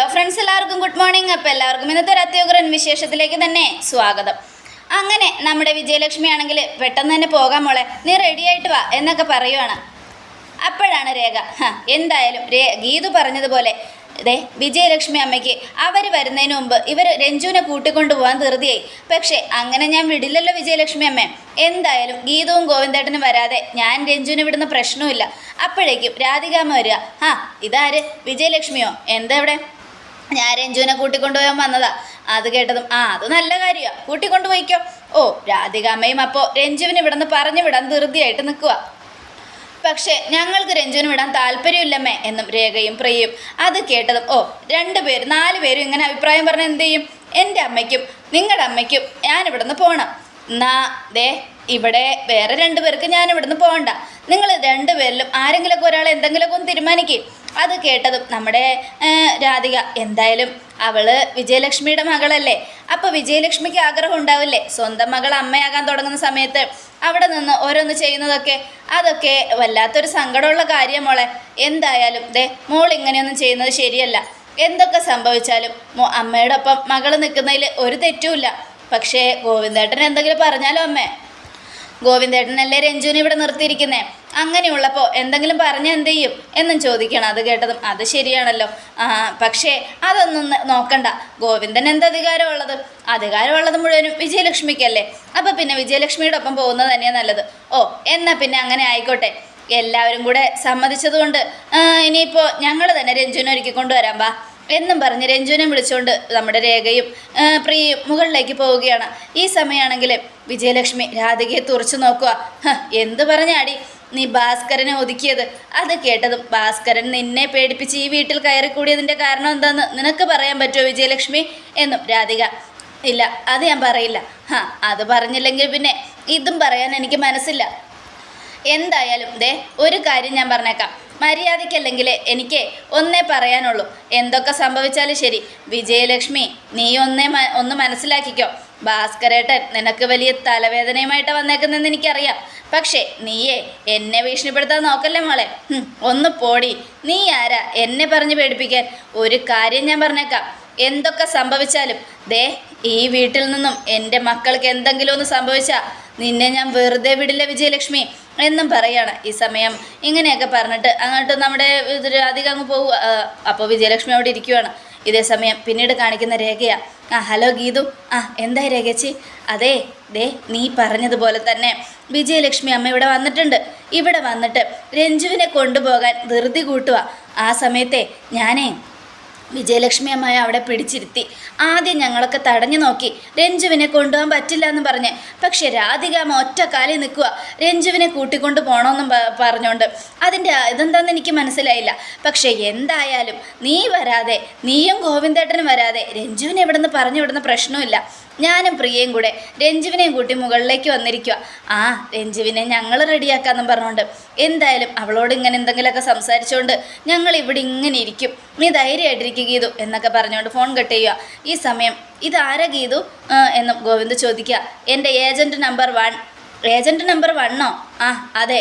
Hello friends എല്ലാവർക്കും good morning. അപ്പോൾ എല്ലാവർക്കും ഇന്നത്തെ ഒരു അത്യുഗ്രൻ വിശേഷത്തിലേക്ക് തന്നെ സ്വാഗതം. അങ്ങനെ നമ്മുടെ വിജയലക്ഷ്മി ആണെങ്കിൽ പെട്ടെന്ന് തന്നെ പോകാൻ മോളെ. നീ റെഡിയായിട്ട് വാ എന്നൊക്കെ പറയുവാണ്. അപ്പോഴാണ് രേഖ. എന്തായാലും രേ ഗീതു പറഞ്ഞതുപോലെ ദേ വിജയലക്ഷ്മി അമ്മയ്ക്ക് അവർ വരുന്നതിന് മുമ്പ് ഇവർ രഞ്ജുവിനെ കൂട്ടിക്കൊണ്ടു പോകാൻ ധൃതിയായി. പക്ഷേ അങ്ങനെ ഞാൻ വിടില്ലല്ലോ വിജയലക്ഷ്മി അമ്മേ. എന്തായാലും ഗീതവും ഗോവിന്ദേട്ടനും വരാതെ ഞാൻ രഞ്ജുവിനെ വിടുന്ന പ്രശ്നമില്ല അപ്പോഴേക്കും രാധികാമ്മ വരിക. ആ ഇതാര്? വിജയലക്ഷ്മിയോ? എന്താ ഇവിടെ? ഞാൻ രഞ്ജുവിനെ കൂട്ടിക്കൊണ്ടുപോകാൻ വന്നതാ. അത് കേട്ടതും ആ അത് നല്ല കാര്യമാണ് കൂട്ടിക്കൊണ്ടുപോയിക്കോ. ഓ രാധികാമ്മയും അപ്പോൾ രഞ്ജുവിന് ഇവിടെ നിന്ന് പറഞ്ഞു വിടാൻ ധൃതിയായിട്ട് നിൽക്കുക പക്ഷേ ഞങ്ങൾക്ക് രഞ്ജുവിന് വിടാൻ താല്പര്യമില്ലമ്മേ എന്നും രേഖയും പ്രിയയും. അത് കേട്ടതും ഓ രണ്ട് പേര് നാല് പേരും ഇങ്ങനെ അഭിപ്രായം പറഞ്ഞ എന്ത് ചെയ്യും? എന്റെ അമ്മയ്ക്കും നിങ്ങളുടെ അമ്മയ്ക്കും ഞാൻ ഇവിടുന്ന് പോകണം എന്നാ ദേ ഇവിടെ വേറെ രണ്ട് പേർക്ക് ഞാൻ ഇവിടുന്ന് പോകണ്ട. നിങ്ങൾ രണ്ടുപേരിലും ആരെങ്കിലുമൊക്കെ ഒരാളെ എന്തെങ്കിലുമൊക്കെ ഒന്ന് തീരുമാനിക്കും. അത് കേട്ടതും നമ്മുടെ രാധിക എന്തായാലും അവൾ വിജയലക്ഷ്മിയുടെ മകളല്ലേ? അപ്പോൾ വിജയലക്ഷ്മിക്ക് ആഗ്രഹം ഉണ്ടാവില്ലേ? സ്വന്തം മകൾ അമ്മയാകാൻ തുടങ്ങുന്ന സമയത്ത് അവിടെ നിന്ന് ഓരോന്ന് ചെയ്യുന്നതൊക്കെ അതൊക്കെ വല്ലാത്തൊരു സങ്കടമുള്ള കാര്യം മോളെ. എന്തായാലും ദേ മോൾ ഇങ്ങനെയൊന്നും ചെയ്യുന്നത് ശരിയല്ല. എന്തൊക്കെ സംഭവിച്ചാലും മോ- അമ്മയുടെ മകൾ നിൽക്കുന്നതിൽ ഒരു തെറ്റുമില്ല. പക്ഷേ ഗോവിന്ദേട്ടൻ എന്തെങ്കിലും പറഞ്ഞാലോ അമ്മേ? ഗോവിന്ദേട്ടനല്ലേ രഞ്ജുവിനെ ഇവിടെ നിർത്തിയിരിക്കുന്നേ? അങ്ങനെയുള്ളപ്പോൾ എന്തെങ്കിലും പറഞ്ഞാൽ എന്ത് ചെയ്യും? എന്നും ചോദിക്കണം. അത് കേട്ടതും അത് ശരിയാണല്ലോ. പക്ഷേ അതൊന്നും നോക്കണ്ട. ഗോവിന്ദൻ എന്ത് അധികാരമുള്ളത്? അധികാരമുള്ളത് മുഴുവനും വിജയലക്ഷ്മിക്കല്ലേ. അപ്പോൾ പിന്നെ വിജയലക്ഷ്മിയുടെ ഒപ്പം പോകുന്നത് തന്നെയാണ് നല്ലത്. ഓ എന്നാൽ പിന്നെ അങ്ങനെ ആയിക്കോട്ടെ. എല്ലാവരും കൂടെ സമ്മതിച്ചതുകൊണ്ട് ഇനിയിപ്പോൾ ഞങ്ങൾ തന്നെ രഞ്ജുവിനെ ഒരുക്കി കൊണ്ടുവരാം. വാ. എന്നും പറഞ്ഞ് രഞ്ജുവിനെ വിളിച്ചുകൊണ്ട് നമ്മുടെ രേഖയും പ്രിയയും മുകളിലേക്ക് പോവുകയാണ്. ഈ സമയമാണെങ്കിൽ വിജയലക്ഷ്മി രാധികയെ തുറച്ചു നോക്കുക. എന്തു പറഞ്ഞാടി? നീ ഭാസ്കരനെ ഒതുക്കിയത്. അത് കേട്ടതും ഭാസ്കരൻ നിന്നെ പേടിപ്പിച്ച് ഈ വീട്ടിൽ കയറിക്കൂടിയതിന്റെ കാരണം എന്താണെന്ന് നിനക്ക് പറയാൻ പറ്റുമോ വിജയലക്ഷ്മി? എന്നും രാധിക ഇല്ല അത് ഞാൻ പറയില്ല. ഹാ അത് പറഞ്ഞില്ലെങ്കിൽ പിന്നെ ഇതും പറയാൻ എനിക്ക് മനസ്സില്ല. എന്തായാലും ദേ ഒരു കാര്യം ഞാൻ പറഞ്ഞേക്കാം. മര്യാദയ്ക്കല്ലെങ്കിൽ എനിക്ക് ഒന്നേ പറയാനുള്ളൂ. എന്തൊക്കെ സംഭവിച്ചാലും ശരി. വിജയലക്ഷ്മി നീ ഒന്നേ ഒന്ന് മനസ്സിലാക്കിക്കോ. ഭാസ്കരേട്ടൻ നിനക്ക് വലിയ തലവേദനയുമായിട്ട് വന്നേക്കുന്നതെന്ന് എനിക്കറിയാം. പക്ഷേ നീയെ എന്നെ ഭീഷണിപ്പെടുത്താൻ നോക്കല്ലേ മോളെ? ഒന്ന് പോടി. നീ ആരാ? എന്നെ പറഞ്ഞ് പേടിപ്പിക്കാൻ. ഒരു കാര്യം ഞാൻ പറഞ്ഞേക്കാം. എന്തൊക്കെ സംഭവിച്ചാലും ദേ ഈ വീട്ടിൽ നിന്നും എന്റെ മക്കൾക്ക് എന്തെങ്കിലും ഒന്ന് സംഭവിച്ചാൽ നിന്നെ ഞാൻ വെറുതെ വിടില്ല വിജയലക്ഷ്മി. എന്നും പറയാണ് ഈ സമയം. ഇങ്ങനെയൊക്കെ പറഞ്ഞിട്ട് അങ്ങോട്ട് നമ്മുടെ അധികം അങ്ങ് പോവുക. അപ്പോൾ വിജയലക്ഷ്മി അവിടെ ഇരിക്കുവാണ്. ഇതേ സമയം പിന്നീട് കാണിക്കുന്ന രേഖയാണ് ആ ഹലോ ഗീതു. ആ എന്താ രേഖച്ചി അതെ ദേ നീ പറഞ്ഞതുപോലെ തന്നെ. വിജയലക്ഷ്മി അമ്മ ഇവിടെ വന്നിട്ടുണ്ട്. ഇവിടെ വന്നിട്ട് രഞ്ജുവിനെ കൊണ്ടുപോകാൻ ധൃതി കൂട്ടുക ആ സമയത്തെ ഞാനേ വിജയലക്ഷ്മി അമ്മയെ അവിടെ പിടിച്ചിരുത്തി. ആദ്യം ഞങ്ങളൊക്കെ തടഞ്ഞു നോക്കി. രഞ്ജുവിനെ കൊണ്ടുപോകാൻ പറ്റില്ല എന്ന് പറഞ്ഞ്. പക്ഷെ രാധികാമ്മ ഒറ്റ കാലിൽ നിൽക്കുക രഞ്ജുവിനെ കൂട്ടിക്കൊണ്ട് പോകണമെന്നും പറഞ്ഞുകൊണ്ട് അതിന്റെ ഇതെന്താണെന്ന് എനിക്ക് മനസ്സിലായില്ല. പക്ഷേ എന്തായാലും നീ വരാതെ നീയും ഗോവിന്ദേട്ടനും വരാതെ രഞ്ജുവിനെ ഇവിടെ നിന്ന് പറഞ്ഞു വിടുന്ന പ്രശ്നമില്ല ഞാനും പ്രിയയും കൂടെ രഞ്ജുവിനെയും കൂട്ടി മുകളിലേക്ക് വന്നിരിക്കുക ആ രഞ്ജുവിനെ ഞങ്ങൾ റെഡിയാക്കാമെന്നും പറഞ്ഞുകൊണ്ട് എന്തായാലും അവളോട് ഇങ്ങനെ എന്തെങ്കിലുമൊക്കെ സംസാരിച്ചുകൊണ്ട് ഞങ്ങൾ ഇവിടെ ഇങ്ങനെ ഇരിക്കും. നീ ധൈര്യമായിട്ടിരിക്കുക ഗീതു എന്നൊക്കെ പറഞ്ഞുകൊണ്ട് ഫോൺ കട്ട് ചെയ്യുക ഈ സമയം ഇതാരാ ഗീതു? എന്നും ഗോവിന്ദ് ചോദിക്കുക. എന്റെ agent number one. Agent number വണ്ണോ? ആ അതെ.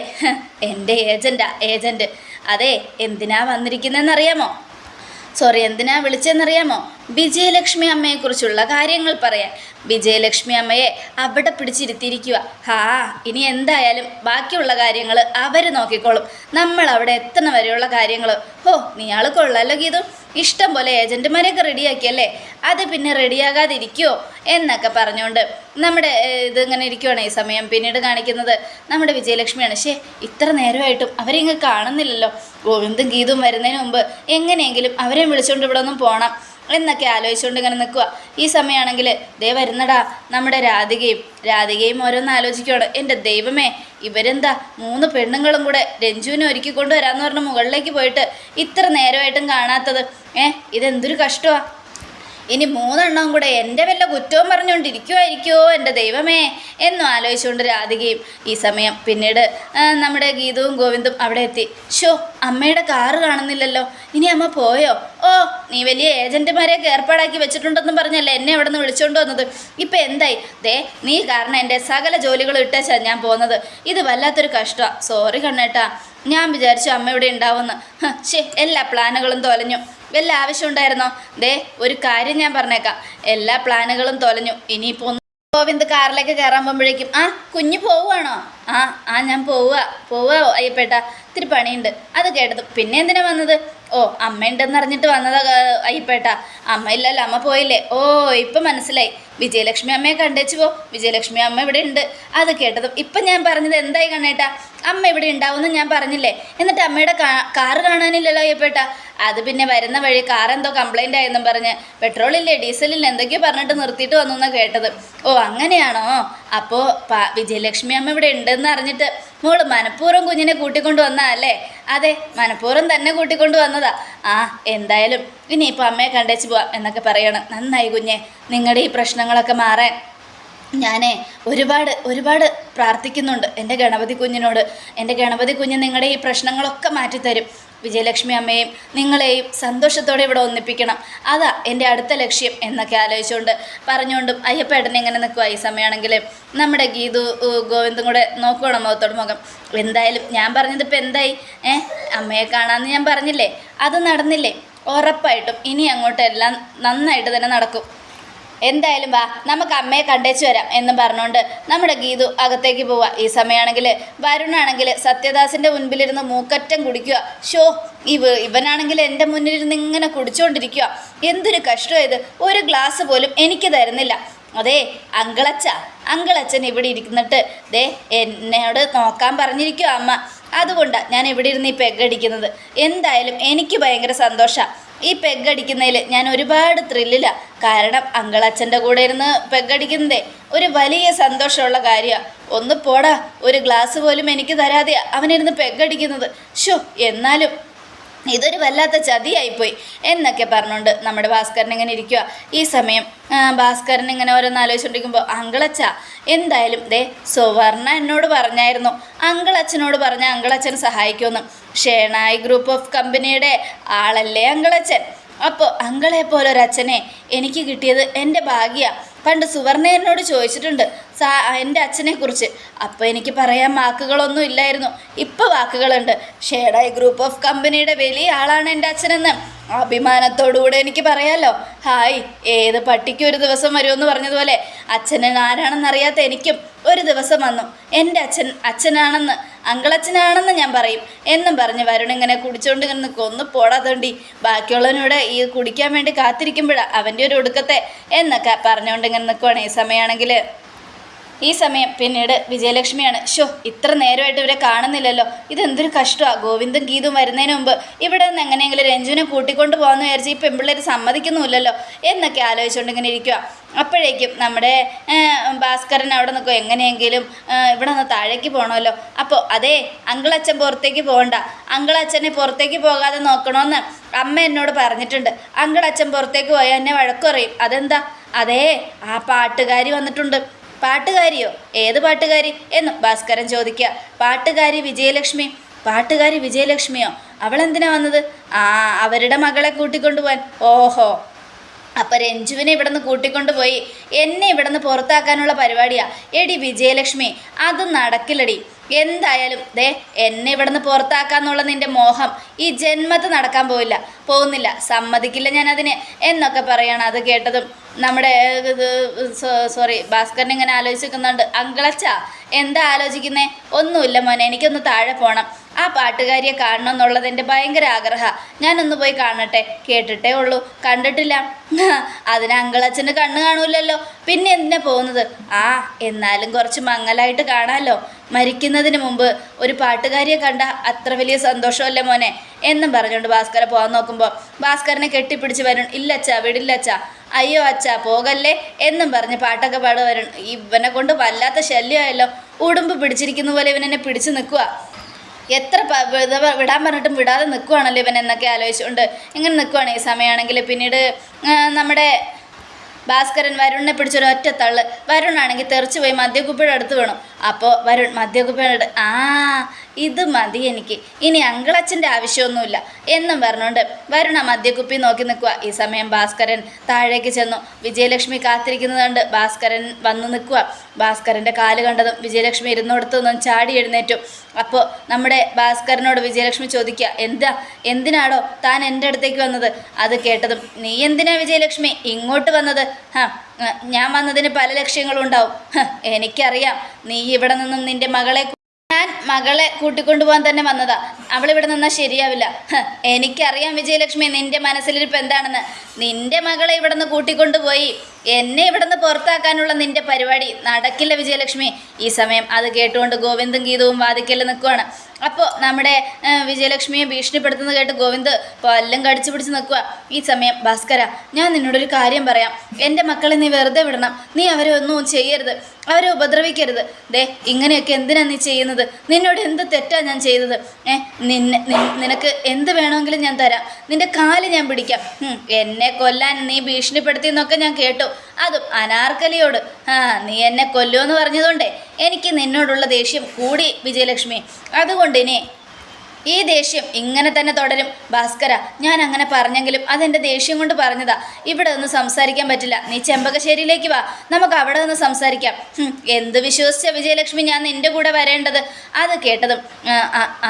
എന്റെ ഏജന്റാ ഏജന്റ് അതെ എന്തിനാ വന്നിരിക്കുന്നതെന്നറിയാമോ സോറി എന്തിനാ വിളിച്ചെന്നറിയാമോ? വിജയലക്ഷ്മി അമ്മയെക്കുറിച്ചുള്ള കാര്യങ്ങൾ പറയാൻ. വിജയലക്ഷ്മി അമ്മയെ അവിടെ പിടിച്ചിരുത്തിയിരിക്കുക. ഹാ ഇനി എന്തായാലും ബാക്കിയുള്ള കാര്യങ്ങൾ അവർ നോക്കിക്കോളും. നമ്മൾ അവിടെ എത്തണ വരെയുള്ള കാര്യങ്ങൾ ഹോ നീയാൾ കൊള്ളാലോ ഗീതു. ഇഷ്ടം പോലെ ഏജന്റുമാരെയൊക്കെ റെഡിയാക്കിയല്ലേ? അത് പിന്നെ റെഡിയാകാതിരിക്കുമോ എന്നൊക്കെ പറഞ്ഞുകൊണ്ട് നമ്മുടെ ഇത് ഇതിങ്ങനെ ഇരിക്കുവാണ് ഈ സമയം പിന്നീട് കാണിക്കുന്നത്. നമ്മുടെ വിജയലക്ഷ്മിയാണ്. ശേ ഇത്ര നേരമായിട്ടും അവരിങ്ങ് കാണുന്നില്ലല്ലോ. ഗോവിന്ദും ഗീതും വരുന്നതിന് മുമ്പ് എങ്ങനെയെങ്കിലും അവരെയും വിളിച്ചുകൊണ്ട് ഇവിടെ ഒന്നും പോകണം എന്നൊക്കെ ആലോചിച്ചുകൊണ്ട് ഇങ്ങനെ നിൽക്കുക ഈ സമയമാണെങ്കിൽ ദേ വരുന്നടാ നമ്മുടെ രാധികയും. രാധികയും ഓരോന്ന് ആലോചിക്കുകയാണ് എന്റെ ദൈവമേ ഇവരെന്താ മൂന്ന് പെണ്ണുങ്ങളും കൂടെ രഞ്ജുവിനെ ഒരുക്കി കൊണ്ടുവരാമെന്ന് പറഞ്ഞ് മുകളിലേക്ക് പോയിട്ട് ഇത്ര നേരമായിട്ടും കാണാത്തത്. ഏഹ് ഇതെന്തൊരു കഷ്ടമാണ് ഇനി മൂന്നെണ്ണവും കൂടെ എന്റെ വല്ല കുറ്റവും പറഞ്ഞുകൊണ്ടിരിക്കുമായിരിക്കുമോ എന്റെ ദൈവമേ എന്നും ആലോചിച്ചുകൊണ്ട് രാധികയും ഈ സമയം പിന്നീട് നമ്മുടെ ഗീതവും ഗോവിന്ദും അവിടെ എത്തി. ഷോ അമ്മയുടെ കാറ് കാണുന്നില്ലല്ലോ. ഇനി അമ്മ പോയോ? ഓ നീ വലിയ ഏജന്റുമാരെയൊക്കെ ഏർപ്പാടാക്കി വെച്ചിട്ടുണ്ടെന്നും പറഞ്ഞല്ലേ എന്നെ അവിടെ നിന്ന് വിളിച്ചുകൊണ്ട് വന്നത്. ഇപ്പം എന്തായി? ദേ നീ കാരണം എന്റെ സകല ജോലികളും ഇട്ടേച്ചാണ് ഞാൻ പോകുന്നത് ഇത് വല്ലാത്തൊരു കഷ്ടമാണ് സോറി കണ്ണേട്ടാ. ഞാൻ വിചാരിച്ചു അമ്മ ഇവിടെ ഉണ്ടാവുമെന്ന്. ശേ എല്ലാ പ്ലാനുകളും തോലഞ്ഞു. വല്ല ആവശ്യം ഉണ്ടായിരുന്നോ ദേ ഒരു കാര്യം ഞാൻ പറഞ്ഞേക്കാം. എല്ലാ പ്ലാനുകളും തൊലഞ്ഞു. ഇനിയിപ്പോൾ ഗോവിന്ദ് കാറിലേക്ക് കയറാൻ പോകുമ്പോഴേക്കും ആ കുഞ്ഞ് പോവുകയാണോ? ആ ആ ഞാൻ പോവുക. പോവുക അയ്യപ്പേട്ട. ഇത്തിരി പണിയുണ്ട്. അത് കേട്ടത്. പിന്നെ എന്തിനാ വന്നത്? ഓ അമ്മയുണ്ടെന്ന് അറിഞ്ഞിട്ട് വന്നതാ അയ്യപ്പേട്ട. അമ്മ ഇല്ലല്ലോ അമ്മ പോയില്ലേ? ഓ ഇപ്പം മനസ്സിലായി. വിജയലക്ഷ്മി അമ്മയെ കണ്ടേച്ചു പോ. വിജയലക്ഷ്മി അമ്മ ഇവിടെ ഉണ്ട്. അത് കേട്ടതും. ഇപ്പം ഞാൻ പറഞ്ഞത് എന്തായി കണ്ണേട്ടാ? അമ്മ ഇവിടെ ഉണ്ടാവുമെന്ന് ഞാൻ പറഞ്ഞില്ലേ? എന്നിട്ട് അമ്മയുടെ കാറ് കാണാനില്ലല്ലോ അയ്യപ്പേട്ട. അത് പിന്നെ വരുന്ന വഴി കാർ എന്തോ കംപ്ലൈന്റ് ആയെന്നും പറഞ്ഞ് പെട്രോളില്ലേ ഡീസലില്ല എന്തൊക്കെയോ പറഞ്ഞിട്ട് നിർത്തിയിട്ട് വന്നു എന്നാണ് കേട്ടത്. ഓ അങ്ങനെയാണോ? അപ്പോൾ വിജയലക്ഷ്മി അമ്മ ഇവിടെ ഉണ്ടെന്ന് അറിഞ്ഞിട്ട് മോൾ മനഃപൂർവം കുഞ്ഞിനെ കൂട്ടിക്കൊണ്ട് വന്നാ അല്ലേ? അതെ മനഃപൂർവം തന്നെ കൂട്ടിക്കൊണ്ട് വന്നതാ. ആ എന്തായാലും ഇനി ഇനിയിപ്പോൾ അമ്മയെ കണ്ടേച്ച് പോവാം എന്നൊക്കെ പറയണം. നന്നായി കുഞ്ഞെ നിങ്ങളുടെ ഈ പ്രശ്നങ്ങളൊക്കെ മാറാൻ ഞാനേ ഒരുപാട് ഒരുപാട് പ്രാർത്ഥിക്കുന്നുണ്ട് എന്റെ ഗണപതി കുഞ്ഞിനോട്. എന്റെ ഗണപതി കുഞ്ഞ് നിങ്ങളുടെ ഈ പ്രശ്നങ്ങളൊക്കെ മാറ്റിത്തരും. വിജയലക്ഷ്മി അമ്മയും നിങ്ങളെയും സന്തോഷത്തോടെ ഇവിടെ ഒന്നിപ്പിക്കണം. അതാ എന്റെ അടുത്ത ലക്ഷ്യം എന്നൊക്കെ ആലോചിച്ചുകൊണ്ട് പറഞ്ഞുകൊണ്ടും അയ്യപ്പേട്ടൻ എങ്ങനെ നിൽക്കുക ഈ സമയമാണെങ്കിൽ നമ്മുടെ ഗീതു ഗോവിന്ദും കൂടെ നോക്കണം മുഖത്തോട് മുഖം? എന്തായാലും ഞാൻ പറഞ്ഞത് ഇപ്പം എന്തായി? ഏ അമ്മയെ കാണാമെന്ന് ഞാൻ പറഞ്ഞില്ലേ? അത് നടന്നില്ലേ? ഉറപ്പായിട്ടും ഇനി അങ്ങോട്ട് എല്ലാം നന്നായിട്ട് തന്നെ നടക്കും. എന്തായാലും വാ നമുക്ക് അമ്മയെ കണ്ടേച്ചു വരാം എന്നും പറഞ്ഞുകൊണ്ട് നമ്മുടെ ഗീതു അകത്തേക്ക് പോവാ. ഈ സമയമാണെങ്കിൽ വരുണാണെങ്കിൽ സത്യദാസിന്റെ മുൻപിലിരുന്ന് മൂക്കറ്റം കുടിക്കുക. ഷോ ഇവ ഇവനാണെങ്കിൽ എന്റെ മുന്നിലിരുന്ന് ഇങ്ങനെ കുടിച്ചുകൊണ്ടിരിക്കുക എന്തൊരു കഷ്ടമായത് ഒരു ഗ്ലാസ് പോലും എനിക്ക് തരുന്നില്ല. അതെ അങ്കളച്ച അങ്കളച്ചൻ ഇവിടെ ഇരിക്കുന്നിട്ട് ദേ എന്നോട് നോക്കാൻ പറഞ്ഞിരിക്കുക അമ്മ. അതുകൊണ്ടാണ് ഞാൻ ഇവിടെ ഇരുന്ന് ഈ പെഗടിക്കുന്നത് എന്തായാലും എനിക്ക് ഭയങ്കര സന്തോഷമാണ് ഈ പെഗടിക്കുന്നതിൽ ഞാൻ ഒരുപാട് ത്രില്ലിലാണ് കാരണം അങ്കളച്ചന്റെ കൂടെ ഇരുന്ന് പെഗടിക്കുന്നതേ ഒരു വലിയ സന്തോഷമുള്ള കാര്യമാണ് ഒന്ന് പോടാ ഒരു ഗ്ലാസ് പോലും എനിക്ക് തരാതെയാണ് അവനിരുന്ന് പെഗടിക്കുന്നത്. ഷോ എന്നാലും ഇതൊരു വല്ലാത്ത ചതിയായിപ്പോയി എന്നൊക്കെ പറഞ്ഞുകൊണ്ട് നമ്മുടെ ഭാസ്കരൻ ഇങ്ങനെ ഇരിക്കുക ഈ സമയം ഭാസ്കരൻ ഇങ്ങനെ ഓരോന്ന് ആലോചിച്ചുകൊണ്ടിരിക്കുമ്പോൾ അങ്കിളച്ച എന്തായാലും ദേ സുവർണ എന്നോട് പറഞ്ഞായിരുന്നു. അങ്കളച്ചനോട് പറഞ്ഞ അങ്കളച്ചൻ സഹായിക്കുമെന്ന്. ഷേണായി ഗ്രൂപ്പ് ഓഫ് കമ്പനിയുടെ ആളല്ലേ അങ്കളച്ചൻ അപ്പോൾ അങ്കളെ പോലെ അച്ഛനെ എനിക്ക് കിട്ടിയത് എന്റെ ഭാഗ്യ. പണ്ട് സുവർണേരനോട് ചോദിച്ചിട്ടുണ്ട് സാ എന്റെ അച്ഛനെക്കുറിച്ച് അപ്പോൾ എനിക്ക് പറയാൻ വാക്കുകളൊന്നും ഇല്ലായിരുന്നു. ഇപ്പോൾ വാക്കുകളുണ്ട്. ഷേഡായി ഗ്രൂപ്പ് ഓഫ് കമ്പനിയുടെ വലിയ ആളാണ് എന്റെ അച്ഛനെന്ന്. അഭിമാനത്തോടുകൂടെ എനിക്ക് പറയാമല്ലോ ഹായ് ഏത് പട്ടിക്ക് ഒരു ദിവസം വരുമെന്ന് പറഞ്ഞതുപോലെ അച്ഛന് ആരാണെന്നറിയാത്ത എനിക്കും ഒരു ദിവസം വന്നു. എന്റെ അച്ഛൻ അച്ഛനാണെന്ന് അങ്കളച്ഛനാണെന്ന് ഞാൻ പറയും. എന്നും പറഞ്ഞ് വരുൺ ഇങ്ങനെ കുടിച്ചുകൊണ്ട് ഇങ്ങനെ കൊന്നു ഒന്ന് പോടാത്തോണ്ടി ബാക്കിയുള്ളവനോട് ഈ കുടിക്കാൻ വേണ്ടി കാത്തിരിക്കുമ്പോഴാണ് അവന്റെ ഒരു ഒടുക്കത്തെ എന്നൊക്കെ പറഞ്ഞുകൊണ്ട് ഇങ്ങനെ നിൽക്കുവാണ് ഈ സമയമാണെങ്കിൽ. ഈ സമയം പിന്നീട് വിജയലക്ഷ്മിയാണ്. ഷോ ഇത്ര നേരമായിട്ട് ഇവരെ കാണുന്നില്ലല്ലോ. ഇതെന്തൊരു കഷ്ടമാണ് ഗോവിന്ദും ഗീതും വരുന്നതിന് മുമ്പ് ഇവിടെ നിന്ന് എങ്ങനെയെങ്കിലും രഞ്ജുവിനെ കൂട്ടിക്കൊണ്ട് പോകാമെന്ന് വിചാരിച്ച് ഈ പെൺപിള്ളേർ സമ്മതിക്കുന്നുമില്ലല്ലോ എന്നൊക്കെ ആലോചിച്ചുകൊണ്ട് ഇങ്ങനെ ഇരിക്കുക അപ്പോഴേക്കും നമ്മുടെ ഭാസ്കരൻ അവിടെ നിൽക്കും എങ്ങനെയെങ്കിലും ഇവിടെ നിന്ന് താഴേക്ക് പോകണമല്ലോ അപ്പോൾ അതേ അങ്കിളച്ഛൻ പുറത്തേക്ക് പോകണ്ട. അങ്കിളച്ഛനെ പുറത്തേക്ക് പോകാതെ നോക്കണമെന്ന് അമ്മ എന്നോട് പറഞ്ഞിട്ടുണ്ട്. അങ്കിളച്ഛൻ പുറത്തേക്ക് പോയാൽ എന്നെ വഴക്കുറയും അതെന്താ? അതേ ആ പാട്ടുകാരി വന്നിട്ടുണ്ട്. പാട്ടുകാരിയോ? ഏത് പാട്ടുകാരി? എന്നും ഭാസ്കരൻ ചോദിക്കുക. പാട്ടുകാരി വിജയലക്ഷ്മി. പാട്ടുകാരി വിജയലക്ഷ്മിയോ? അവളെന്തിനാ വന്നത്? ആ അവരുടെ മകളെ കൂട്ടിക്കൊണ്ടുപോവാൻ. ഓഹോ. അപ്പം രഞ്ജുവിനെ ഇവിടെ നിന്ന് കൂട്ടിക്കൊണ്ടുപോയി. എന്നെ ഇവിടെ നിന്ന് പുറത്താക്കാനുള്ള പരിപാടിയാ. എടി വിജയലക്ഷ്മി അത് നടക്കില്ലടി. എന്തായാലും ദേ എന്നെ ഇവിടെ നിന്ന് പുറത്താക്കാന്നുള്ള നിന്റെ മോഹം ഈ ജന്മത്ത് നടക്കാൻ പോവില്ല. പോകുന്നില്ല. സമ്മതിക്കില്ല ഞാൻ എന്നൊക്കെ പറയണം അത് കേട്ടതും. നമ്മുടെ സോറി ഭാസ്കരൻ ഇങ്ങനെ ആലോചിക്കുന്നുണ്ട്. അങ്കളച്ച എന്താ ആലോചിക്കുന്നേ? ഒന്നുമില്ല മോനെ എനിക്കൊന്ന് താഴെ പോകണം ആ പാട്ടുകാരിയെ കാണണം എന്നുള്ളത് എന്റെ ഭയങ്കര ആഗ്രഹ. ഞാനൊന്ന് പോയി കാണട്ടെ. കേട്ടിട്ടേ ഉള്ളൂ. കണ്ടിട്ടില്ല. അതിന് അങ്കളച്ചന് കണ്ണ് കാണൂലല്ലോ പിന്നെ എന്തിനാ പോകുന്നത്? ആ എന്നാലും കുറച്ച് മങ്ങലായിട്ട് കാണാമല്ലോ മരിക്കുന്നതിന് മുമ്പ് ഒരു പാട്ടുകാരിയെ കണ്ട അത്ര വലിയ സന്തോഷമല്ലേ മോനെ? എന്നും പറഞ്ഞുകൊണ്ട് ഭാസ്കര പോകാൻ നോക്കുമ്പോൾ ഭാസ്കരനെ കെട്ടിപ്പിടിച്ച് വരും ഇല്ലച്ചാ വിടില്ലച്ചാ. അയ്യോ അച്ഛാ പോകല്ലേ എന്നും പറഞ്ഞ് പാട്ടൊക്കെ പാടുവരും ഇവനെ കൊണ്ട് വല്ലാത്ത ശല്യമായല്ലോ. ഉടുമ്പ് പിടിച്ചിരിക്കുന്ന പോലെ ഇവനെന്നെ പിടിച്ചു നിൽക്കുക എത്ര വിടാൻ പറഞ്ഞിട്ടും വിടാതെ നിൽക്കുവാണല്ലോ ഇവൻ എന്നൊക്കെ ആലോചിച്ചുകൊണ്ട് ഇങ്ങനെ നിൽക്കുവാണ് ഈ സമയമാണെങ്കിൽ. പിന്നീട് നമ്മുടെ ഭാസ്കരൻ വരുണിനെ പിടിച്ചൊരു ഒറ്റ തള്ള്. വരുണാണെങ്കിൽ തെറിച്ച് പോയി മദ്യക്കുപ്പിയുടെ അടുത്ത് വേണം. അപ്പോൾ വരുൺ മദ്യക്കുപ്പിയുടെ ആ ഇത് മതി എനിക്ക്. ഇനി അങ്കിളച്ഛന്റെ ആവശ്യമൊന്നുമില്ല. എന്നും പറഞ്ഞുകൊണ്ട് വരുണ മദ്യക്കുപ്പി നോക്കി നിൽക്കുക ഈ സമയം ഭാസ്കരൻ താഴേക്ക് ചെന്നു. വിജയലക്ഷ്മി കാത്തിരിക്കുന്നത് കണ്ട് ഭാസ്കരൻ വന്നു നിൽക്കുക ഭാസ്കരന്റെ കാൽ കണ്ടതും വിജയലക്ഷ്മി ഇരുന്നിടത്തു നിന്നും ചാടി എഴുന്നേറ്റു. അപ്പോൾ നമ്മുടെ ഭാസ്കരനോട് വിജയലക്ഷ്മി ചോദിക്കുക എന്താ? എന്തിനാടോ താൻ എന്റെ അടുത്തേക്ക് വന്നത്? അത് കേട്ടതും നീ എന്തിനാ വിജയലക്ഷ്മി ഇങ്ങോട്ട് വന്നത്? ഹാ ഞാൻ വന്നതിന് പല ലക്ഷ്യങ്ങളും ഉണ്ടാവും. എനിക്കറിയാം. നീ ഇവിടെ നിന്നും നിന്റെ മകളെ ഞാൻ മകളെ കൂട്ടിക്കൊണ്ടുപോകാൻ തന്നെ വന്നതാ. അവൾ ഇവിടെ നിന്നാൽ ശരിയാവില്ല എനിക്കറിയാം വിജയലക്ഷ്മി നിന്റെ മനസ്സിലിരിപ്പ് എന്താണെന്ന്. നിന്റെ മകളെ ഇവിടെ നിന്ന് കൂട്ടിക്കൊണ്ടുപോയി. എന്നെ ഇവിടുന്ന് പുറത്താക്കാനുള്ള നിന്റെ പരിപാടി നടക്കില്ല വിജയലക്ഷ്മി. ഈ സമയം അത് കേട്ടുകൊണ്ട് ഗോവിന്ദും ഗീതവും വാദിക്കൽ നിൽക്കുവാണ്. അപ്പോൾ നമ്മുടെ വിജയലക്ഷ്മിയെ ഭീഷണിപ്പെടുത്തുന്നത് കേട്ട് ഗോവിന്ദ് പല്ലും കടിച്ചു പിടിച്ച് നിൽക്കുക ഈ സമയം ഭാസ്കര ഞാൻ നിന്നോടൊരു കാര്യം പറയാം. എന്റെ മക്കളെ നീ വെറുതെ വിടണം. നീ അവരെ ഒന്നും ചെയ്യരുത്. അവരെ ഉപദ്രവിക്കരുത്. ദേ ഇങ്ങനെയൊക്കെ എന്തിനാ നീ ചെയ്യുന്നത്? നിന്നോട് എന്ത് തെറ്റാ ഞാൻ ചെയ്തത്? ഏ നിന്നെ നിനക്ക് എന്ത് വേണമെങ്കിലും ഞാൻ തരാം. നിന്റെ കാൽ ഞാൻ പിടിക്കാം. എന്നെ കൊല്ലാൻ നീ ഭീഷണിപ്പെടുത്തി എന്നൊക്കെ ഞാൻ കേട്ടു. അതും അനാർക്കലിയോട് ആ നീ എന്നെ കൊല്ലുമെന്ന് പറഞ്ഞതുകൊണ്ടേ എനിക്ക് നിന്നോടുള്ള ദേഷ്യം കൂടി വിജയലക്ഷ്മി. അതുകൊണ്ട് ഇനി ഈ ദേഷ്യം ഇങ്ങനെ തന്നെ തുടരും. ഭാസ്കര ഞാൻ അങ്ങനെ പറഞ്ഞെങ്കിലും അതെന്റെ ദേഷ്യം കൊണ്ട് പറഞ്ഞതാ. ഇവിടെ നിന്ന് സംസാരിക്കാൻ പറ്റില്ല. നീ ചെമ്പകശ്ശേരിയിലേക്ക് വാ. നമുക്ക് അവിടെ നിന്ന് സംസാരിക്കാം. എന്ത് വിശ്വസിച്ച വിജയലക്ഷ്മി ഞാൻ നിന്റെ കൂടെ വരേണ്ടത്? അത് കേട്ടതും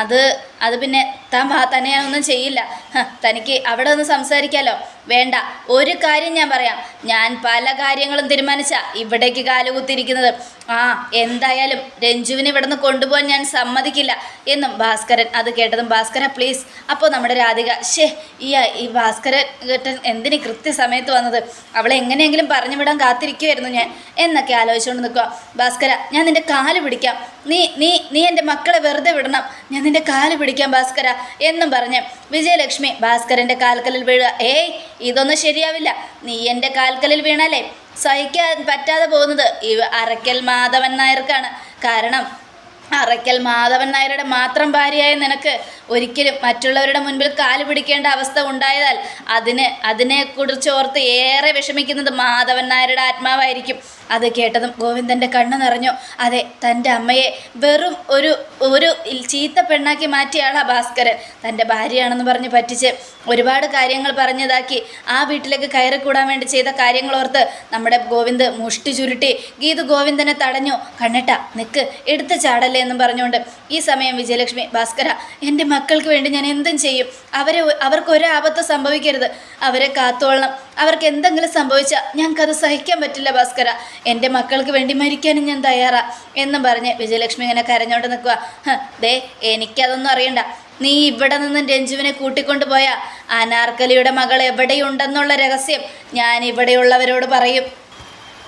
അത് അത് പിന്നെ താൻ തന്നെയാണൊന്നും ചെയ്യില്ല. തനിക്ക് അവിടെ ഒന്ന് സംസാരിക്കാലോ. വേണ്ട ഒരു കാര്യം ഞാൻ പറയാം. ഞാൻ പല കാര്യങ്ങളും തീരുമാനിച്ച ഇവിടേക്ക് കാലുകുത്തിയിരിക്കുന്നത്. ആ എന്തായാലും രഞ്ജുവിനെ ഇവിടെ നിന്ന് കൊണ്ടുപോകാൻ ഞാൻ സമ്മതിക്കില്ല എന്നും ഭാസ്കരൻ അത് കേട്ടതും ഭാസ്കര പ്ലീസ് അപ്പോൾ നമ്മുടെ രാധിക. ഷേ ഈ ഈ ഭാസ്കരൻ കേട്ടൻ എന്തിന് കൃത്യസമയത്ത് വന്നത്? അവളെ എങ്ങനെയെങ്കിലും പറഞ്ഞു വിടാൻ കാത്തിരിക്കുമായിരുന്നു ഞാൻ. എന്നൊക്കെ ആലോചിച്ചുകൊണ്ട് നിൽക്കുക ഭാസ്കര ഞാൻ നിന്റെ കാൽ പിടിക്കാം. നീ നീ നീ എന്റെ മക്കളെ വെറുതെ വിടണം. ഞാൻ നിന്റെ കാൽ പിടിക്കാം ഭാസ്കര എന്നും പറഞ്ഞ് വിജയലക്ഷ്മി ഭാസ്കരന്റെ കാൽക്കലിൽ വീഴുക. ഏയ് ഇതൊന്നും ശരിയാവില്ല. നീ എന്റെ കാൽക്കലിൽ വീണാലേ സഹിക്കാൻ പറ്റാതെ പോകുന്നത് ഈ അറക്കൽ മാധവൻ നായർക്കാണ്. കാരണം അറയ്ക്കൽ മാധവൻ നായരുടെ മാത്രം ഭാര്യയായ നിനക്ക് ഒരിക്കലും മറ്റുള്ളവരുടെ മുൻപിൽ കാൽ പിടിക്കേണ്ട അവസ്ഥ ഉണ്ടായതാൽ അതിന് അതിനെക്കുറിച്ച് ഓർത്ത് ഏറെ വിഷമിക്കുന്നത് മാധവൻ നായരുടെ ആത്മാവായിരിക്കും. അത് കേട്ടതും ഗോവിന്ദന്റെ കണ്ണ് നിറഞ്ഞു. അതെ തന്റെ അമ്മയെ വെറും ഒരു ഒരു ചീത്ത പെണ്ണാക്കി മാറ്റിയാളാ ഭാസ്കരൻ. തന്റെ ഭാര്യയാണെന്ന് പറഞ്ഞ് പറ്റിച്ച് ഒരുപാട് കാര്യങ്ങൾ പറഞ്ഞതാക്കി ആ വീട്ടിലേക്ക് കയറിക്കൂടാൻ വേണ്ടി ചെയ്ത കാര്യങ്ങൾ ഓർത്ത് നമ്മുടെ ഗോവിന്ദ് മുഷ്ടി ചുരുട്ടി ഗീതു ഗോവിന്ദനെ തടഞ്ഞു. കണ്ണിട്ട നിക്ക് എടുത്ത് ചാടല്ലേ എന്നും പറഞ്ഞുകൊണ്ട് ഈ സമയം വിജയലക്ഷ്മി ഭാസ്കര എന്റെ മക്കൾക്ക് വേണ്ടി ഞാൻ എന്തും ചെയ്യും. അവരെ അവർക്ക് ഒരാപത്ത് സംഭവിക്കരുത്. അവരെ കാത്തോളണം. അവർക്ക് എന്തെങ്കിലും സംഭവിച്ചാൽ ഞങ്ങൾക്കത് സഹിക്കാൻ പറ്റില്ല ഭാസ്കര. എന്റെ മക്കൾക്ക് വേണ്ടി മരിക്കാനും ഞാൻ തയ്യാറാ. എന്നും പറഞ്ഞ് വിജയലക്ഷ്മി ഇങ്ങനെ കരഞ്ഞോണ്ട് നിൽക്കുക "ഹ്, ദേ എനിക്കതൊന്നും അറിയണ്ട. നീ ഇവിടെ നിന്നും രഞ്ജുവിനെ കൂട്ടിക്കൊണ്ടുപോയ അനാർക്കലിയുടെ മകൾ എവിടെയുണ്ടെന്നുള്ള രഹസ്യം ഞാൻ ഇവിടെയുള്ളവരോട് പറയും.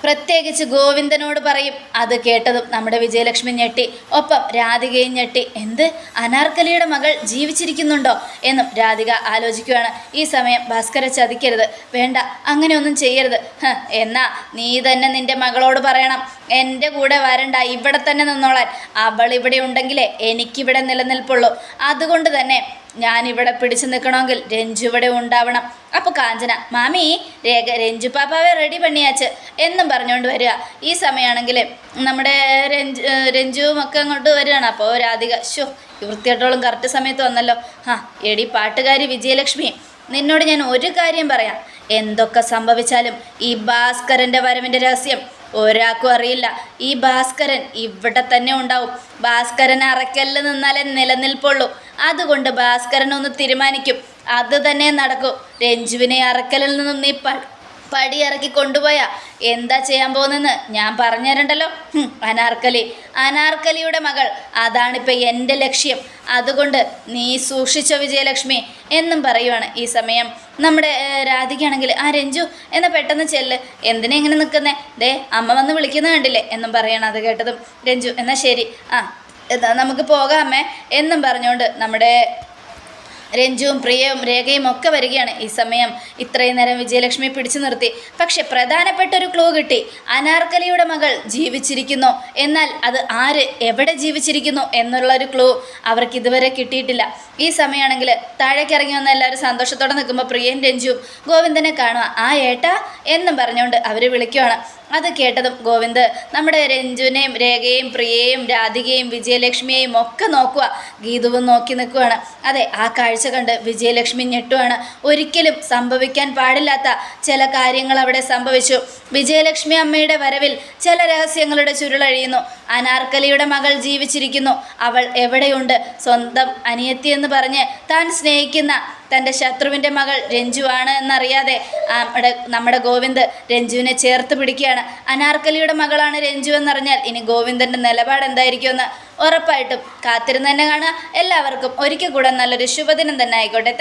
പ്രത്യേകിച്ച് ഗോവിന്ദനോട് പറയും അത് കേട്ടതും നമ്മുടെ വിജയലക്ഷ്മി ഞെട്ടി. ഒപ്പം രാധികയും ഞെട്ടി എന്ത്? അനാർക്കലിയുടെ മകൾ ജീവിച്ചിരിക്കുന്നുണ്ടോ? എന്നും രാധിക ആലോചിക്കുകയാണ് ഈ സമയം ഭാസ്കര ചതിക്കരുത്. വേണ്ട അങ്ങനെയൊന്നും ചെയ്യരുത്. എന്നാ നീ തന്നെ നിന്റെ മകളോട് പറയണം. എന്റെ കൂടെ വരണ്ട ഇവിടെ തന്നെ നിന്നോളാൻ. അവൾ ഇവിടെ ഉണ്ടെങ്കിലേ എനിക്കിവിടെ നിലനിൽപ്പുള്ളൂ. അതുകൊണ്ട് തന്നെ ഞാനിവിടെ പിടിച്ചു നിൽക്കണമെങ്കിൽ രഞ്ജു ഇവിടെ ഉണ്ടാവണം. അപ്പോൾ കാഞ്ചന മാമി രേഖ രഞ്ജു പാപ്പാവെ റെഡി പണിയാച്ച്. എന്നും പറഞ്ഞുകൊണ്ട് വരിക. ഈ സമയമാണെങ്കിൽ നമ്മുടെ രഞ്ജു രഞ്ജുവും ഒക്കെ അങ്ങോട്ട് വരികയാണ്. അപ്പോൾ രാധിക ഷോ വൃത്തിയായിട്ടോളം കറക്റ്റ് സമയത്ത് വന്നല്ലോ. ആ എടി പാട്ടുകാരി വിജയലക്ഷ്മി നിന്നോട് ഞാൻ ഒരു കാര്യം പറയാം. എന്തൊക്കെ സംഭവിച്ചാലും ഈ ഭാസ്കരന്റെ വരവിന്റെ രഹസ്യം ഒരാൾക്കും അറിയില്ല. ഈ ഭാസ്കരൻ ഇവിടെ തന്നെ ഉണ്ടാവും. ഭാസ്കരൻ അറക്കല്ല് നിന്നാലേ നിലനിൽപ്പുള്ളൂ. അതുകൊണ്ട് ഭാസ്കരൻ ഒന്ന് തീരുമാനിക്കും. അത് തന്നെ നടക്കും. രഞ്ജുവിനെ അറക്കലിൽ നിന്നും നീ പടി ഇറക്കി കൊണ്ടുപോയാ. എന്താ ചെയ്യാൻ പോകുന്നെന്ന് ഞാൻ പറഞ്ഞു തരണ്ടല്ലോ അനാർക്കലി. അനാർക്കലിയുടെ മകൾ. അതാണിപ്പോൾ എന്റെ ലക്ഷ്യം. അതുകൊണ്ട് നീ സൂക്ഷിച്ചോ വിജയലക്ഷ്മി എന്നും പറയുവാണ് ഈ സമയം. നമ്മുടെ രാധികയാണെങ്കിൽ ആ രഞ്ജു എന്ന പെട്ടെന്ന് ചെല്ല്. എന്തിനാ ഇങ്ങനെ നിൽക്കുന്നേ? ദേ അമ്മ വന്ന് വിളിക്കുന്ന കണ്ടില്ലേ? എന്നും പറയണം അത് കേട്ടതും. രഞ്ജു എന്നാൽ ശരി. ആ എന്നാ നമുക്ക് പോകാമേ എന്നും പറഞ്ഞുകൊണ്ട് നമ്മുടെ രഞ്ജുവും പ്രിയയും രേഖയും ഒക്കെ വരികയാണ് ഈ സമയം. ഇത്രയും നേരം വിജയലക്ഷ്മി പിടിച്ചു നിർത്തി. പക്ഷെ പ്രധാനപ്പെട്ട ഒരു ക്ലൂ കിട്ടി. അനാർക്കലിയുടെ മകൾ ജീവിച്ചിരിക്കുന്നു. എന്നാൽ അത് ആര് എവിടെ ജീവിച്ചിരിക്കുന്നു എന്നുള്ള ഒരു ക്ലൂ അവർക്ക് ഇതുവരെ കിട്ടിയിട്ടില്ല. ഈ സമയമാണെങ്കിൽ താഴേക്ക് ഇറങ്ങി വന്ന എല്ലാവരും സന്തോഷത്തോടെ നിൽക്കുമ്പോൾ പ്രിയയും രഞ്ജുവും ഗോവിന്ദനെ കാണുക. ആ ഏട്ട എന്നും പറഞ്ഞുകൊണ്ട് അവർ വിളിക്കുവാണ്. അത് കേട്ടതും ഗോവിന്ദ് നമ്മുടെ രഞ്ജുവിനെയും രേഖയെയും പ്രിയയെയും രാധികയും വിജയലക്ഷ്മിയെയും ഒക്കെ നോക്കുക. ഗീതുവും നോക്കി നിൽക്കുകയാണ് അതെ ആ കാഴ്ച കണ്ട് വിജയലക്ഷ്മി ഞെട്ടുവാണ്. ഒരിക്കലും സംഭവിക്കാൻ പാടില്ലാത്ത ചില കാര്യങ്ങൾ അവിടെ സംഭവിച്ചു. വിജയലക്ഷ്മി അമ്മയുടെ വരവിൽ ചില രഹസ്യങ്ങളുടെ ചുരുളഴിയുന്നു. അനാർക്കലിയുടെ മകൾ ജീവിച്ചിരിക്കുന്നു. അവൾ എവിടെയുണ്ട്? സ്വന്തം അനിയത്തി എന്ന് പറഞ്ഞ് താൻ സ്നേഹിക്കുന്ന തന്റെ ശത്രുവിന്റെ മകൾ രഞ്ജുവാണ് എന്നറിയാതെ നമ്മുടെ നമ്മുടെ ഗോവിന്ദ് രഞ്ജുവിനെ ചേർത്ത് പിടിക്കുകയാണ്. അനാർക്കലിയുടെ മകളാണ് രഞ്ജു എന്നറിഞ്ഞാൽ ഇനി ഗോവിന്ദന്റെ നിലപാട് എന്തായിരിക്കുമെന്ന് ഉറപ്പായിട്ടും കാത്തിരുന്ന് തന്നെ കാണുക. എല്ലാവർക്കും ഒരിക്കൽ കൂടെ നല്ലൊരു ശുഭദിനം തന്നെ ആയിക്കോട്ടെ.